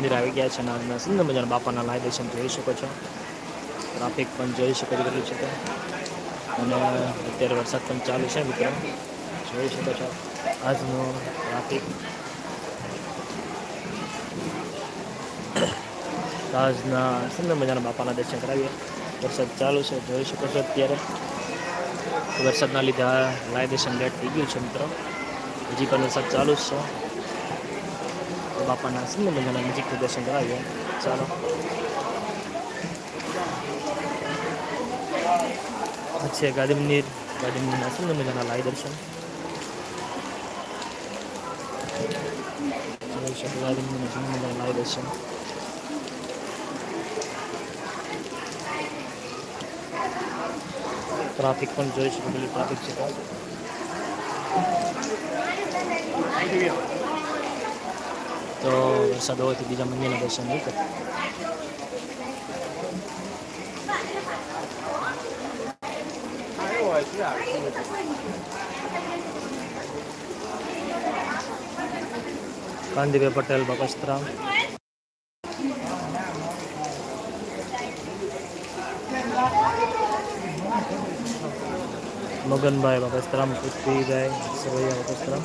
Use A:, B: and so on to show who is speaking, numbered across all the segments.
A: મંદિર આવી ગયા છે અને સુંદર મજાના બાપાના લાય દર્શન જોઈ શકો છો. ટ્રાફિક પણ જોઈ શકો કેટલું છે અને અત્યારે વરસાદ પણ ચાલુ છે મિત્રો. જોઈ શકો છો આજનો ટ્રાફિક. આજના સુંદર મજાના બાપાના દર્શન કરાવીએ. વરસાદ ચાલુ છે, જોઈ શકો છો અત્યારે. વરસાદના લીધે લાય દર્શન લેટ થઈ ગયું છે મિત્રો. હજી પણ વરસાદ ચાલુ જ છે. બાપાના સુંદર મજાના નજીકથી દર્શન કરાવીએ ચાલો છે ગાદીમનીર ગાદીમનીરના સુંદર મજાના લાય દર્શન જોઈ શકો ગાદીમનીરના સુંદર મજાના લાય દર્શન ટ્રાફિક પણ જોઈ શકો પેલી ટ્રાફિક છે તો તો વરસાદ હોવાથી બીજા મંદિરના દર્શન નહીં કરતા કાંતિભાઈ પટેલ બકસ્ત્રામ મગનભાઈ બકસ્ત્રામ પૃથ્વીભાઈ સરવૈયા બકસ્ત્રામ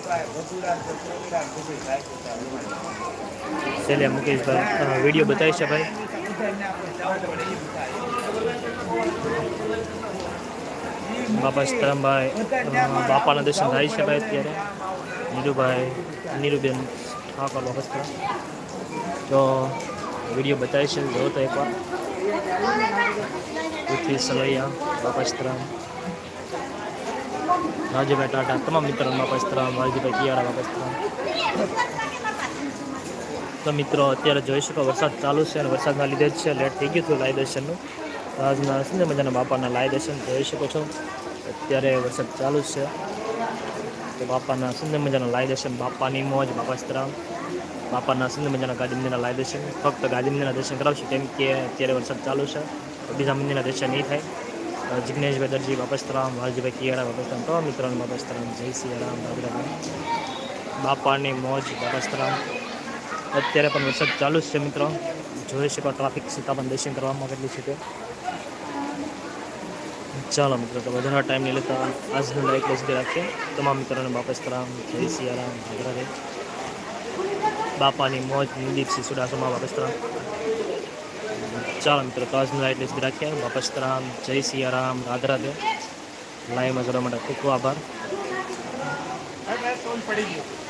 A: શૈલ્યા મુકેશભાઈ વીડિયો બતાવી છે ભાઈ. બાપા સીતારામભાઈ બાપાના દર્શન થાય છે ભાઈ અત્યારે. નીરુભાઈ, નીરુબેન ઠાકોર બકસ્ત્રામ તો વીડિયો બતાવી છે જો તો એકવાર. પૃથ્વી સલૈયા બાપા સીતારામ રાજુભાઈ ટાટા, તમામ મિત્રો બાપા રાજુભાઈ વાલજીભાઈ કિયારા બાપા તો મિત્રો, અત્યારે જોઈ શકો વરસાદ ચાલુ છે અને વરસાદના લીધે જ છે લેટ થઈ ગયું હતું લાય દર્શનનું. આજના સુંદર મજાના બાપાના લાય દર્શન જોઈ શકો છો. અત્યારે વરસાદ ચાલુ છે. તો બાપાના સુંદર મજાના લાય દર્શન, બાપાની મોજ, બાપા બાપાના સુંદર મજાના ગાંધીમંદિરના લાય દર્શન. ફક્ત ગાંધીમંદિરના દર્શન કરાવશું, કેમ કે અત્યારે વરસાદ ચાલુ છે. બીજા મંદિરના દર્શન નહીં થાય. અ, જિગ્નેશભાઈ બાપસ્તરામ બાપા સીતારામ વાલજીભાઈ કિયારા બાપસ્તરામ તો મિત્રોને બાપસ્તરામ સીતારામ જય સિયારામ રામ બાપાની મોજ બાપસ્તરામ અત્યારે પણ વરસાદ ચાલુ જ છે મિત્રો. જોઈ શકો ટ્રાફિક સીતાપણ દર્શન કરવામાં કેટલી છે તે. ચાલો મિત્રો તો વધારે ટાઈમ નહીં લેતા આજનો લાઈક સુધી રાખીએ. તમામ મિત્રોને બાપસ્તરામ સીતારામ જય સિયારામ રાધે બાપાની મોજ નિદીપસિંહ સુડાસમા બાપા સીતારામ ચાલો મિત્રો, તો આજનો લાઈટ સુધી રાખીએ. સીતારામ જય સિયારામ રાધે રાધે લાઈવમાં જોડવા માટે ખૂબ ખૂબ આભાર.
B: પડી ગયું.